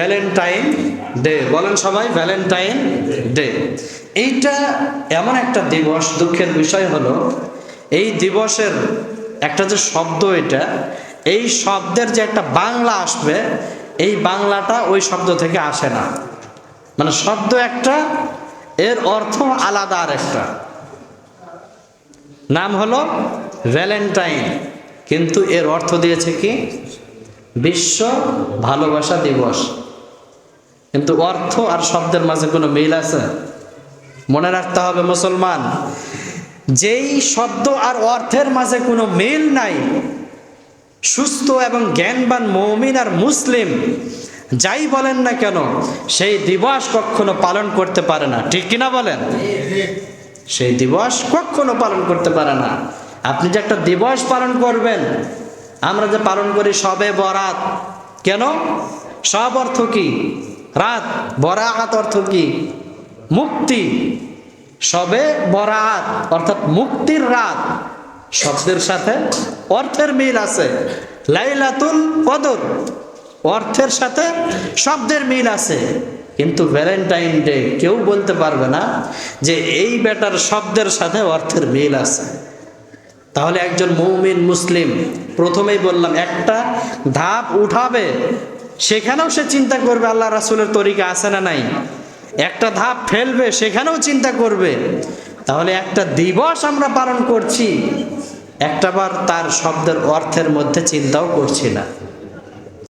Valentine day বলেন সবাই Valentine day এইটা এমন একটা দিবস, দুঃখের বিষয় হলো, এই দিবসের একটা যে শব্দ এটা, এই শব্দের যে একটা বাংলা আসবে, এই বাংলাটা ওই শব্দ থেকে আসে না। মানে শব্দ একটা, এর অর্থ আলাদা আর একটা নাম হলো ভ্যালেন্টাইন কিন্তু এর অর্থ দিয়েছে কি? বিশ্ব ভালোবাসা দিবস। কিন্তু অর্থ আর শব্দের মাঝে কোনো মিল আছে? মনে রাখতে হবে মুসলমান, যেই শব্দ আর অর্থের মাঝে কোনো মিল নাই, সুস্থ এবং জ্ঞানবান মৌমিন আর মুসলিম, যাই বলেন না কেন, সেই দিবস কখনো পালন করতে পারে না। ঠিক কিনা বলেন? সেই দিবস কখনো পালন করতে পারে না। আপনি যে একটা দিবস পালন করবেন, আমরা যে পালন করি সবে বরাত। কেন? সব অর্থ কি? রাত বরাত অর্থ কি? মুক্তি। সবে বরাত অর্থাৎ মুক্তির রাত। শব্দের সাথে অর্থের মিল আছে। লাইলাতুল কদর, অর্থের সাথে শব্দের মিল আছে। কিন্তু ভ্যালেন্টাইন ডে, কেউ বলতে পারবে না যে এই বেটার শব্দের সাথে অর্থের মিল আছে। তাহলে একজন মৌমিন মুসলিম, প্রথমেই বললাম, একটা ধাপ উঠাবে সেখানেও সে চিন্তা করবে, আল্লাহ রাসুলের তরিকা আছে না নাই? একটা ধাপ ফেলবে, সেখানেও চিন্তা করবে। তাহলে একটা দিবস আমরা পালন করছি একটাবার তার শব্দের অর্থের মধ্যে চিন্তাও করছি না।